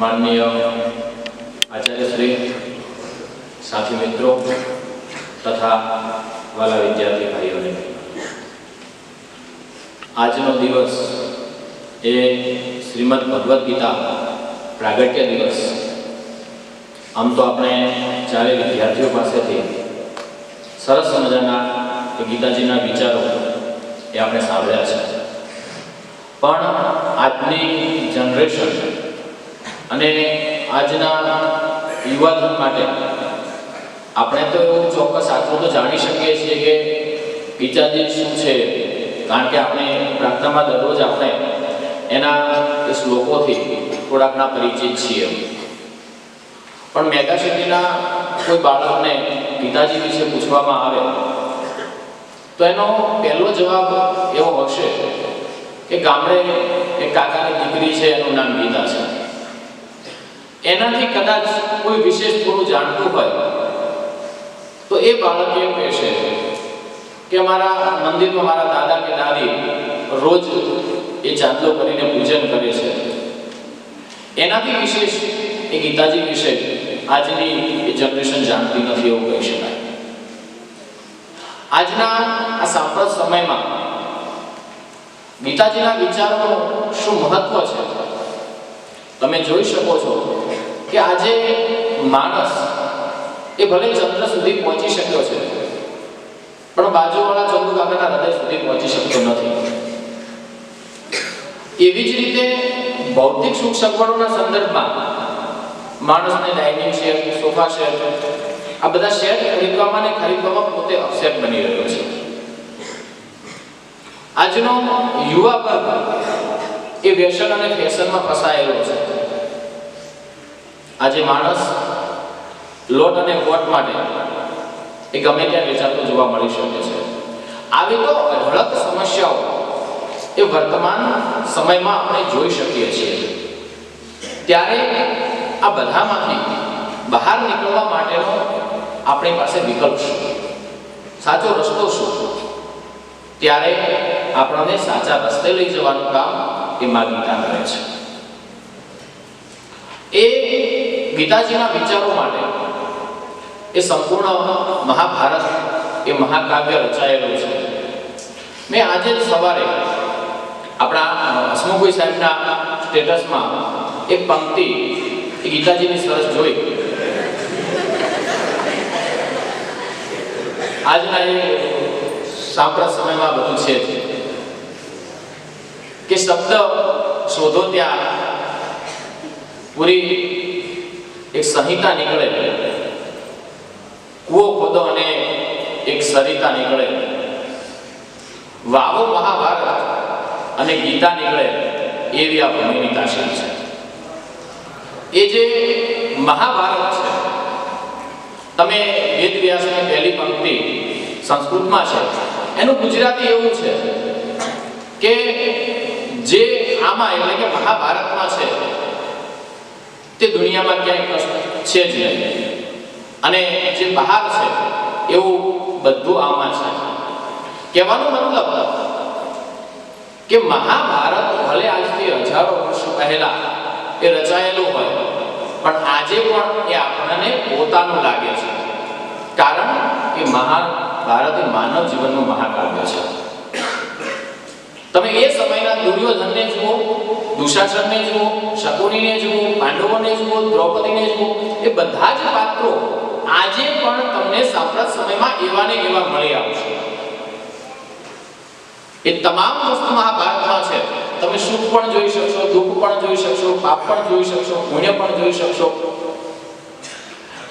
માનનીય આચાર્ય શ્રી, સાથી મિત્રો તથા વાલા વિદ્યાર્થી ભાઈઓને આજનો દિવસ એ શ્રીમદ ભગવદ્ ગીતા પ્રાગટ્ય દિવસ. આમ તો આપણે ચારે વિદ્યાર્થીઓ પાસેથી સરસ મજાના ગીતાજીના વિચારો એ આપણે સાંભળ્યા છે. પણ આજની જનરેશન અને આજના યુવાધન માટે આપણે તો ચોક્કસ આટલું તો જાણી શકીએ છીએ કે ગીતાજી શું છે. કારણ કે આપણે પ્રાર્થનામાં દરરોજ આપણે એના શ્લોકોથી થોડાકના પરિચિત છીએ. પણ મેગા સિટીના કોઈ બાળકને પિતાજી વિશે પૂછવામાં આવે, તો એનો પહેલો જવાબ એવો હશે કે ગામડે એક કાકાની દીકરી છે, એનું નામ ગીતા છે. એનાથી કદાચ કોઈ વિશેષ થોડું જાણતું હોય. તો એ બાળક એમ કહેશે કે મારા મંદિરમાં મારા દાદા કે દાદી રોજ એ ચાંદલો કરીને પૂજન કરે છે. એનાથી વિશેષ એ ગીતાજી વિશે આજની એ જનરેશન જાણતી નથી એવું કહી શકાય. આજના આ સાંપ્રત સમયમાં ગીતાજીના વિચારનું શું મહત્વ છે? તમે જોઈ શકો છો કે આજે માણસ એ ભલે ચંદ્ર સુધી પહોંચી શક્યો છે, પણ બાજુવાળા ચંદુ કાકાના હૃદય સુધી પહોંચી શકતો નથી. એવી જ રીતે ભૌતિક સુખ સગવડોના સંદર્ભમાં માણસને ડાઇનિંગ શેર સોફા શેર આ બધા શેર ખરીદવામાં ને ખરીદવામાં પોતે અપસેટ બની રહ્યો છે. આજનો યુવા વર્ગ એ વ્યસન અને ફેશનમાં ફસાયેલો છે. આજે માણસ લોટ અને કોટ માટે એ ગમે ત્યાં વેચાતું જોવા મળી શકે છે. આવી તો અઢળક સમસ્યાઓ એ વર્તમાન સમયમાં આપણે જોઈ શકીએ છીએ. ત્યારે આ બધામાંથી બહાર નીકળવા માટેનો આપણી પાસે વિકલ્પ શું? સાચો રસ્તો શું? ત્યારે આપણને સાચા રસ્તે લઈ જવાનું કામ એ મા ગીતા કરે છે. એ ગીતાજીના વિચારો માટે એ સંપૂર્ણ મહાભારત, એ મહાકાવ્ય રચાયેલું છે. મેં આજે સવારે આપણા હસમુખભાઈ સાહેબના સ્ટેટસમાં એક પંક્તિ એ ગીતાજીની સરસ જોઈ. આજના એ સાંપ્રત સમયમાં બધું છે કે શબ્દ શોધો ત્યાં પૂરી એક સંહિતા નીકળે. કુવો ખોદો અને એક સરિતા નીકળે. વાવો મહાભારત અને ગીતા નીકળે. એવી આ ભૂમિની તાસીર છે. એ જે મહાભારત છે, તમે વેદ વ્યાસની પહેલી પંક્તિ સંસ્કૃતમાં છે. એનું ગુજરાતી એવું છે કે જે આમાં એટલે કે મહાભારતમાં છે, તે દુનિયામાં ક્યાંય છે જ નહીં. અને જે બહાર છે, એવું બધું આમાં છે. કહેવાનો મતલબ કે મહાભારત ભલે આજથી હજારો વર્ષ પહેલા એ રચાયેલું હોય, પણ આજે પણ એ આપણને પોતાનું લાગે છે. કારણ કે મહાભારત એ માનવ જીવનનું મહાકાવ્ય છે. તમે એ સમયના દુર્યોધનને જુઓ, દુશાસનને જુઓ, શકુનીને જુઓ, પાંડવોને જુઓ, દ્રૌપદીને જુઓ, એ બધા જ પાત્રો આજે પણ તમને સાંપ્રત સમયમાં એવા ને એવા મળી આવશે. એ તમામ વસ્તુ મહાભારતમાં છે. તમે સુખ પણ જોઈ શકશો, દુઃખ પણ જોઈ શકશો, પાપ પણ જોઈ શકશો, પુણ્ય પણ જોઈ શકશો.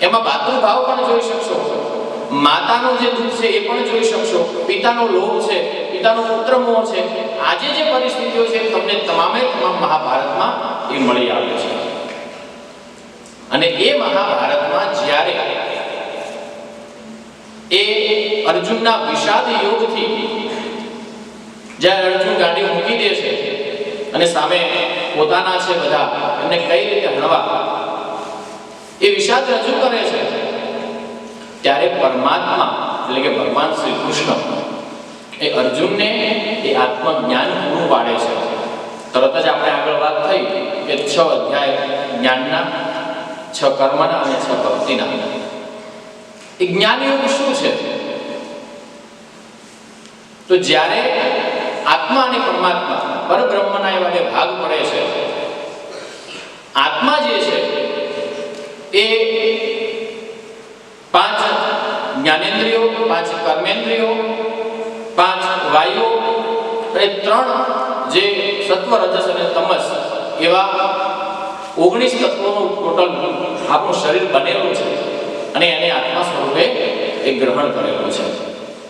એમાં ભાતૃભાવ પણ જોઈ શકશો. માતાનો જે દુઃખ છે એ પણ જોઈ શકશો. પિતાનો લોભ છે પિતાનો પુત્ર મોહ છે આજે જે પરિસ્થિતિઓ છે તમને તમામે તમામ મહાભારતમાં એ મળી આવે છે. અને એ મહાભારતમાં જ્યારે એ અર્જુનના વિષાદ યોગથી જ્યારે અર્જુન ગાડી મૂકી દે છે અને સામે પોતાના છે બધા એમને કઈ રીતે હણવા એ વિષાદ રજૂ કરે છે, ત્યારે પરમાત્મા એટલે કે ભગવાન શ્રી કૃષ્ણ એ અર્જુનને એ આત્મજ્ઞાન પૂરું પાડે છે. તરત જ આપણે આગળ વાત થઈ કે છ અધ્યાય જ્ઞાનના, છ કર્મના અને છ ભક્તિના. એ જ્ઞાન યોગ શું છે? તો જ્યારે આત્મા અને પરમાત્મા પરબ્રહ્મના એવા બે ભાગ પડે છે, આત્મા જે છે, એ પાંચ જ્ઞાનેન્દ્રિયો, પાંચ કર્મેન્દ્રિયો પાંચ વાયુઓ અને ત્રણ જે સત્વ રજસ અને તમસ એવા ઓગણીસ તત્વોનું ટોટલ આપણું શરીર બનેલું છે અને એને આત્મા સ્વરૂપે એ ગ્રહણ કરેલું છે.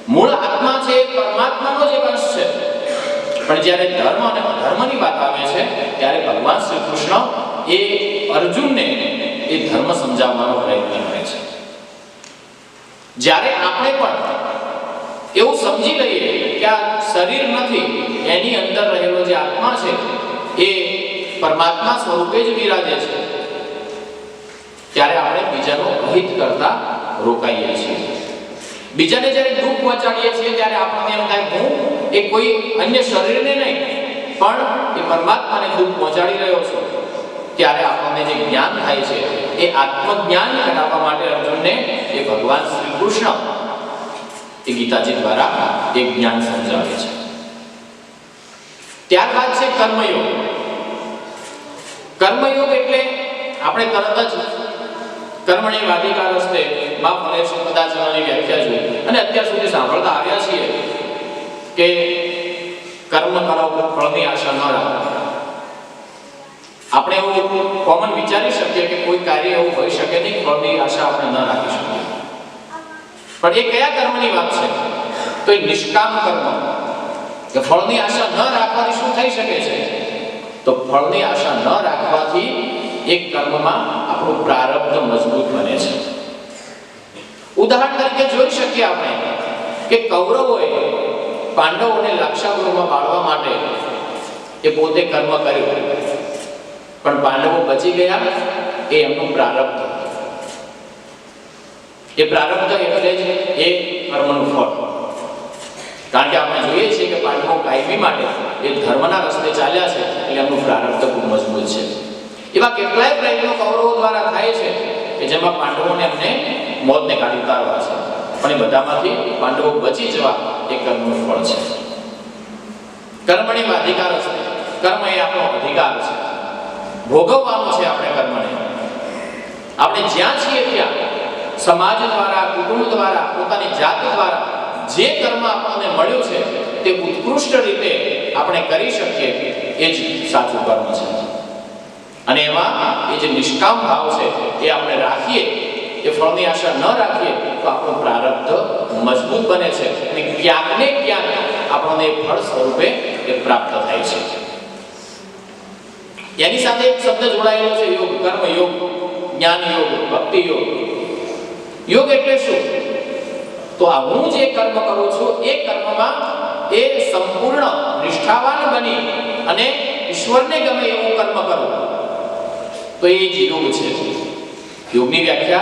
મૂળ આત્મા છે એ પરમાત્માનો જ એક અંશ છે. પણ જ્યારે ધર્મ અને અધર્મની વાત આવે છે, ત્યારે ભગવાન શ્રી કૃષ્ણ એ અર્જુનને એ ધર્મ સમજાવવાનો પ્રયત્ન કરે છે. જ્યારે આપણે પણ એવું સમજી લઈએ કે આ શરીર નથી, એની અંદર રહેલો જે આત્મા છે, એ પરમાત્મા સ્વરૂપે જ બિરાજે છે. ત્યારે આપણે બીજાનો અહિત કરતા રોકાઈએ છીએ. બીજાને જ્યારે દુઃખ પહોંચાડીએ છીએ, ત્યારે આપણને એમ થાય, હું એ કોઈ અન્ય શરીરને નહીં, પણ એ પરમાત્માને દુઃખ પહોંચાડી રહ્યો છું. ત્યારે આપણને જે જ્ઞાન થાય છે, એ આત્મજ્ઞાન કરાવવા માટે અર્જુનને એ ભગવાન શ્રી કૃષ્ણ એ ગીતાજી દ્વારા એ જ્ઞાન સમજાવે છે. ત્યારબાદ છે કર્મયોગ. કર્મયોગ એટલે આપણે તરત જ કર્મણી વાધિકાર હસ્તે મા ફલેશ કદાચની વ્યાખ્યા જોઈ અને અત્યાર સુધી સાંભળતા આવ્યા છીએ કે કર્મ કરો ફળની આશા ન રાખો. આપણે એવું કોમન વિચારી શકીએ કે કોઈ કાર્ય એવું હોઈ શકે નહીં, ફળની આશા આપણે ન રાખી શકીએ. પણ એ કયા કર્મની વાત છે? તો એ નિષ્કામ કર્મ. કે ફળની આશા ન રાખવાથી શું થઈ શકે છે? તો ફળની આશા ન રાખવાથી એક કર્મમાં આપણું પ્રારબ્ધ મજબૂત બને છે. ઉદાહરણ તરીકે જોઈ શકીએ આપણે કે કૌરવોએ પાંડવોને લાક્ષાગૃહમાં બાળવા માટે એ પોતે કર્મ કર્યું. પણ પાંડવો બચી ગયા એ એમનું પ્રારબ્ધ. એ પ્રારબ્ધ એટલે જ એ કર્મનું ફળ. કારણ કે આપણે જોઈએ છીએ કે પાંડવો કાયમી માટે એ ધર્મના રસ્તે ચાલ્યા છે, એટલે એમનું પ્રારબ્ધ ખૂબ મજબૂત છે. એવા કેટલાય પ્રયત્નો કૌરવો દ્વારા થાય છે કે જેમાં પાંડવોને એમને મોતને કાઢી ઉતારવા છે. પણ એ બધામાંથી પાંડવો બચી જવા એ કર્મનું ફળ છે. કર્મણી અધિકાર છે. કર્મ એ આપણો અધિકાર છે. ભોગવવાનું છે આપણે કર્મને. આપણે જ્યાં છીએ ત્યાં સમાજ દ્વારા, કુટુંબ દ્વારા, પોતાની જાત દ્વારા જે કર્મ આપણને મળ્યું છે, તે ઉત્કૃષ્ટ રીતે આપણે કરી શકીએ, એ જ સાચું કર્મ છે. અને એમાં એ જે નિષ્કામ ભાવ છે, એ આપણે રાખીએ, એ ફળની આશા ન રાખીએ, તો આપણો પ્રારબ્ધ મજબૂત બને છે અને ક્યાંક ને ક્યાંક આપણને એ ફળ સ્વરૂપે એ પ્રાપ્ત થાય છે. એની સાથે એક શબ્દ જોડાયેલો છે, યોગ કર્મ યોગ જ્ઞાન યોગ ભક્તિ યોગ યોગ એટલે શું? તો આ હું જે કર્મ કરું છું, એ કર્મમાં એ સંપૂર્ણ નિષ્ઠાવાન બની અને ઈશ્વરને ગમે એવું કર્મ કરું. તો એ જ યોગ છે. યોગની વ્યાખ્યા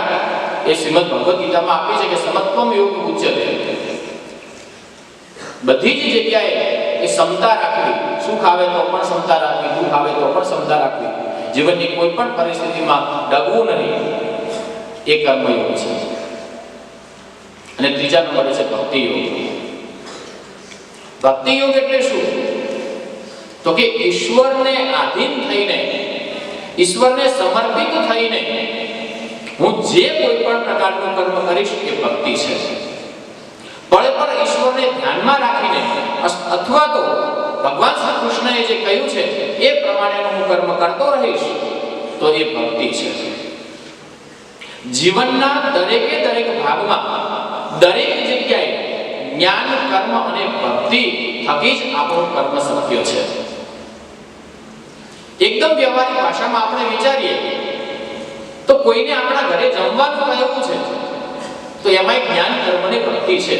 એ શ્રીમદ ભગવદ્ ગીતામાં આપી છે કે સમત્વમ યોગ ઉચ્ચતે બધી જ જગ્યાએ એ ક્ષમતા રાખવી. સુખ આવે તો પણ ક્ષમતા રાખવી દુઃખ આવે તો પણ ક્ષમતા રાખવી. જીવનની કોઈ પણ પરિસ્થિતિમાં ડગવું નહીં. એ કર્મયોગ છે. અને ત્રીજા નંબરે છે ભક્તિ યોગ ભક્તિ યોગ એટલે શું? તો કે ઈશ્વરને આધીન થઈને, ઈશ્વરને સમર્પિત થઈને હું જે કોઈ પણ પ્રકારનું કર્મ કરીશ એ ભક્તિ છે. પળે પર ઈશ્વરને ધ્યાનમાં રાખીને અથવા તો ભગવાન શ્રી કૃષ્ણએ જે કહ્યું છે, એ પ્રમાણેનું હું કર્મ કરતો રહીશ, તો એ ભક્તિ છે. જીવનના દરેકે દરેક ભાગમાં દરેક જગ્યાએ જ્ઞાન, કર્મ અને ભક્તિ થકી જ આપણું કર્મ સત્ય છે. એકદમ વ્યવહારિક ભાષામાં આપણે વિચારીએ, તો કોઈને આપણા ઘરે જમવાનું કહેવું છે, તો એમાં જ્ઞાન, કર્મ ને ભક્તિ છે.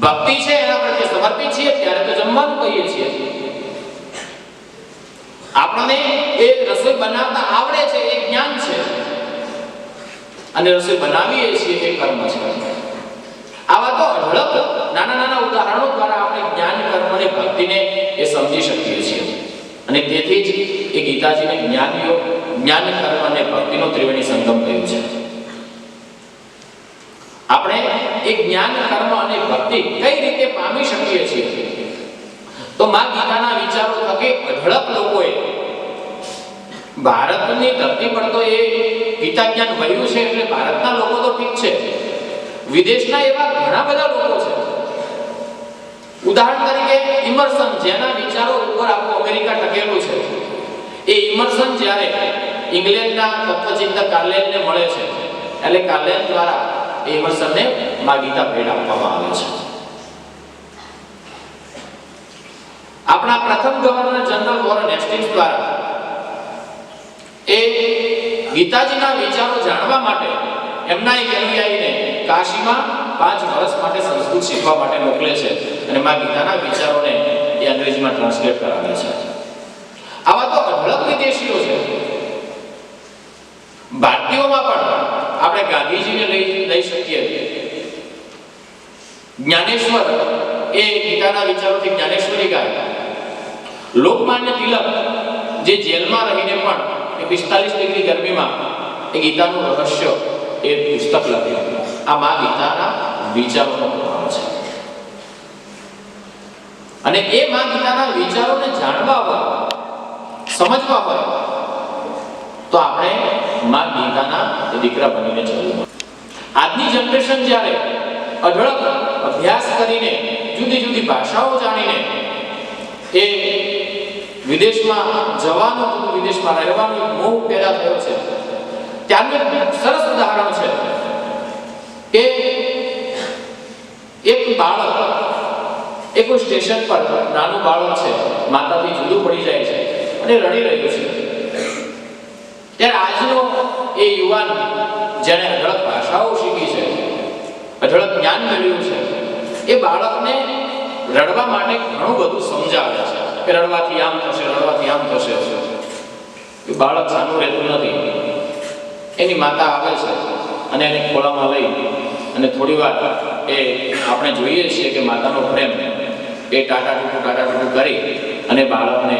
ભક્તિ છે એના પ્રત્યે સમર્પિત છીએ, ત્યારે તો જમવાનું કહીએ છીએ. આપણને એ રસોઈ બનાવતા આવડે છે, એ જ્ઞાન છે. અને રસોઈ બનાવીએ છીએ એ કર્મ છે. આવા તો અઢળક નાના નાના ઉદાહરણો દ્વારા આપણે જ્ઞાન, કર્મ અને ભક્તિને એ સમજી શકીએ છીએ. અને તેથી જ એ ગીતાજીને જ્ઞાન યોગ જ્ઞાન, કર્મ અને ભક્તિનો ત્રિવેણી સંગમ કહ્યું છે. આપણે એ જ્ઞાન, કર્મ અને ભક્તિ કઈ રીતે પામી શકીએ છીએ? તો મા ગીતાના વિચારો થકી અઢળક લોકોએ ભારતની ધરતી પર તો એ ગીતા જ્ઞાન વહ્યું છે એટલે ભારતના લોકો તો ઠીક છે. વિદેશના એવા ઘણા બધા લોકો છે. ઉદાહરણ તરીકે ઇમર્સન, જેના વિચારો ઉપર આખું અમેરિકા ટકેલું છે. એ ઇમર્સન જ્યારે ઇંગ્લેન્ડના તત્વચિંતક કાર્લેનને મળે છે, એટલે કાર્લેન દ્વારા એ ઇમર્સનને મા ગીતા ભેટ આપવામાં આવે છે. આપણા પ્રથમ ગવર્નર જનરલ વોરન હેસ્ટિંગ્સ દ્વારા એ ગીતાજીના વિચારો જાણવા માટે એમના એક અનુયાયીને કાશીમાં પાંચ વર્ષ માટે સંસ્કૃત શીખવા માટે મોકલે છે અને માં ગીતાના વિચારોને એ અંગ્રેજીમાં ટ્રાન્સલેટ કરાવે છે. આવા તો અઢળક વિદેશીઓ છે. ભારતીયોમાં પણ આપણે ગાંધીજીને લઈ લઈ શકીએ. જ્ઞાનેશ્વર એ ગીતાના વિચારોથી જ્ઞાનેશ્વરી ગાય. લોકમાન્ય તિલક જે જેલમાં રહીને પણ પિસ્તાલીસ ડિગ્રી ગરમીમાં એ ગીતાનું રહસ્ય એ પુસ્તક લખ્યું. આ મા ગીતાના વિચારોનો પ્રભાવ છે. અને એ મા ગીતાના વિચારોને જાણવા હોય, સમજવા હોય, તો આપણે મા ગીતાના દીકરા બનીને જવું આજની જનરેશન જ્યારે અઢળક અભ્યાસ કરીને, જુદી જુદી ભાષાઓ જાણીને, એ વિદેશમાં જવાનું વિદેશમાં રહેવાનું મોહ પેદા થયો છે. ત્યારનું સરસ ઉદાહરણ છે કે એક બાળક એક સ્ટેશન પર નાનું બાળક છે, માતાથી જુદું પડી જાય છે અને રડી રહ્યું છે. ત્યારે આજનો એ યુવાન જેણે અઢળક ભાષાઓ શીખી છે, અઢળક જ્ઞાન મેળવ્યું છે, એ બાળકને રડવા માટે ઘણું બધું સમજાવે છે. કે રડવાથી આમ થશે, રડવાથી આમ થશે. બાળક સાનું રહેતું નથી. એની માતા આવે છે અને એને ખોળામાં લઈ અને થોડી વાર એ આપણે જોઈએ છીએ કે માતાનો પ્રેમ એ ટાટા ટૂટું ટાટા ટૂટું કરી અને બાળકને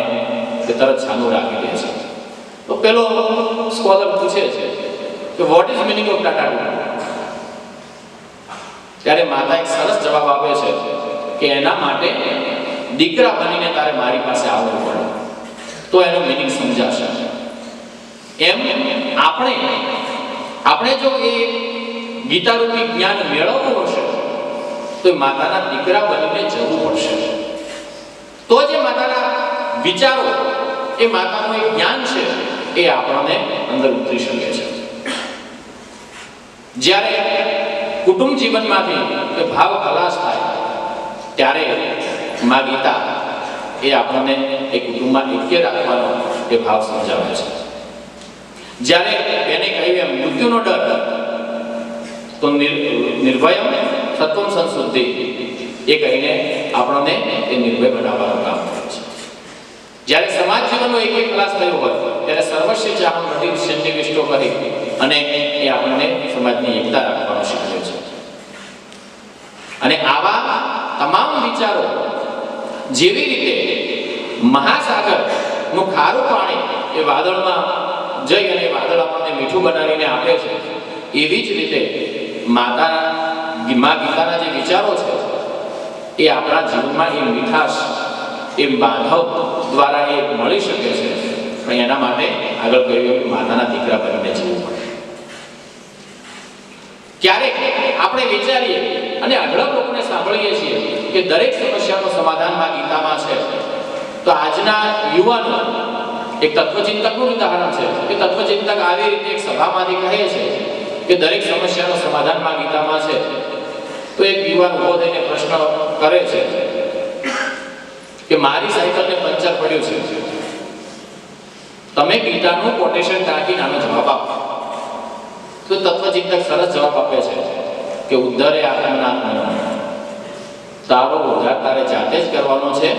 એ તરત છાનું રાખી દે છે. તો પેલો સ્કોલર પૂછે છે કે what is meaning of Tata ટૂટું ત્યારે માતા એક સરસ જવાબ આપે છે કે એના માટે દીકરા બનીને તારે મારી પાસે આવવું પડે. તો એનો મિનિંગ સમજાશે. એમ આપણે આપણે જો એ ગીતારૂપી જ્ઞાન મેળવવું હશે, તો માતાના દીકરા બનીને જવું પડશે. તો જે માતાના વિચારો, એ માતાનું એક જ્ઞાન છે, એ આપણને અંદર ઉતરી શકે છે. જ્યારે કુટુંબ જીવનમાંથી ભાવ ખલાસ થાય, ત્યારે મા ગીતા એ આપણને એ કુટુંબમાં ઐક્ય રાખવાનો એ ભાવ સમજાવે છે. જ્યારે એને કહ્યું એમ, મૃત્યુનો ડર, તો નિર્ભય સત્વમ સંશુદ્ધિ, એ કહીને આપણને એ નિર્ભય બનાવવાનું કામ કરે છે. જ્યારે સમાજ જીવનનો એક એક ક્લાસ થયો હોય, ત્યારે સર્વશ્રેષ્ઠ ચાહમ નથી સન્નિવિષ્ટો કરી અને એ આપણને સમાજની એકતા રાખવાનું શીખવે છે. અને આવા તમામ વિચારો જેવી રીતે મહાસાગરનું ખારું પાણી એ વાદળમાં જઈ અને વાદળ આપણને મીઠું બનાવીને આપે છે, એવી જ રીતે માતાના મા ગીતાના જે વિચારો છે, એ આપણા જીવનમાં એ મીઠાશ, એ બાંધવ દ્વારા એ મળી શકે છે. પણ એના માટે આગળ કહ્યું માતાના દીકરા બનીને જીવવું પડે. ક્યારેક આપણે વિચારીએ અને અઢળક લોકોને સાંભળીએ છીએ કે દરેક સમસ્યાનું સમાધાનમાં ગીતામાં છે. તો આજના યુવાનો, એક તત્વચિંતકનું ઉદાહરણ છે કે તત્વચિંતક આવી રીતે એક સભામાંથી કહે છે કે દરેક સમસ્યાનું સમાધાનમાં ગીતામાં છે. તો એક યુવાન ઊભો થઈને પ્રશ્ન કરે છે કે મારી સાયકલને પંચર પડ્યું છે. તમે ગીતાનું કોટેશન ટાંકીને આનો જવાબ આપો. તો તત્વચિંતક સરસ જવાબ આપે છે કે ઉદ્ધારે આત્મનાત્મનો તારો ઉદ્ધાર તારે જાતે જ કરવાનો છે,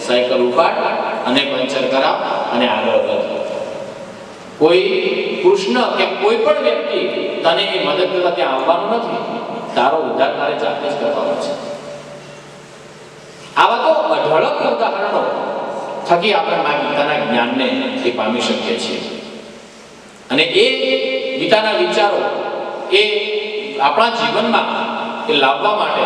સાયકલ ઉપાડ અને પંચર કરાવ અને આગળ વધ. કોઈ કૃષ્ણ કે કોઈ પણ વ્યક્તિ તને એ મદદ કરવા ત્યાં આવવાનું નથી, તારો ઉદ્ધાર તારે જાતે જ કરવાનો છે. આવા તો અઢળક ઉદાહરણો થકી આપણે મા ગીતાના જ્ઞાનને એ પામી શકીએ છીએ. અને એ ગીતાના વિચારો એ આપણા જીવનમાં એ લાવવા માટે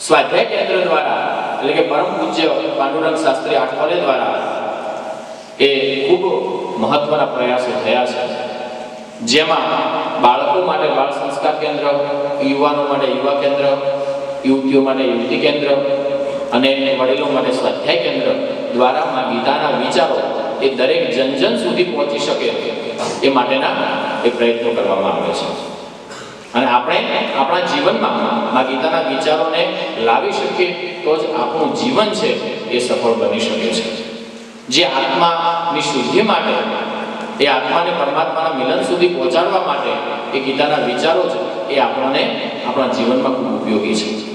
સ્વાધ્યાય કેન્દ્ર દ્વારા, એટલે કે પરમ પૂજ્ય પાંડુરંગ શાસ્ત્રી આઠવાલે દ્વારા એ ખૂબ મહત્વના પ્રયાસો થયા છે. જેમાં બાળકો માટે બાળ સંસ્કાર કેન્દ્ર, યુવાનો માટે યુવા કેન્દ્ર, યુવતીઓ માટે યુવતી કેન્દ્ર અને વડીલો માટે સ્વાધ્યાય કેન્દ્ર દ્વારા માં ગીતાના વિચારો એ દરેક જન જન સુધી પહોંચી શકે. એ માટેના એ પ્રયત્નો કરવામાં આવે છે. અને આપણે આપણા જીવનમાં આ ગીતાના વિચારોને લાવી શકીએ તો જ આપણું જીવન છે એ સફળ બની શકે છે. જે આત્માની શુદ્ધિ માટે, એ આત્માને પરમાત્માના મિલન સુધી પહોંચાડવા માટે એ ગીતાના વિચારો છે એ આપણને આપણા જીવનમાં ખૂબ ઉપયોગી છે.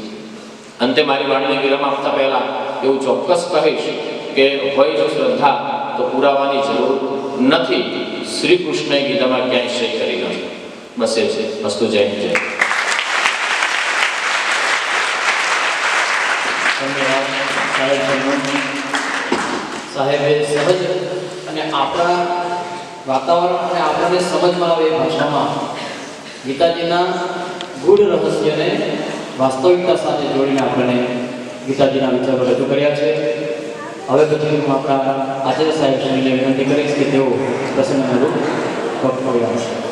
અંતે મારી વાણીને વિરામ આપતા પહેલા એવું ચોક્કસ કહીશ કે હોય જો શ્રદ્ધા તો પુરાવાની જરૂર નથી. શ્રી કૃષ્ણએ ગીતામાં ક્યાંય સહી કરી નથી બસ એ છે. વસ્તુ જય. જય. સાહેબે સહજ અને આપણા વાતાવરણ અને આપણને સમજમાં આવે એ ભાષામાં ગીતાજીના ગૂઢ રહસ્યને વાસ્તવિકતા સાથે જોડીને આપણને ગીતાજીના વિચારો રજૂ કર્યા છે. હવે પછી હું આપણા આચાર્ય સાહેબને વિનંતી કરીશ કે તેઓ પ્રસંગનું રૂપ વક્તવ્ય આપશે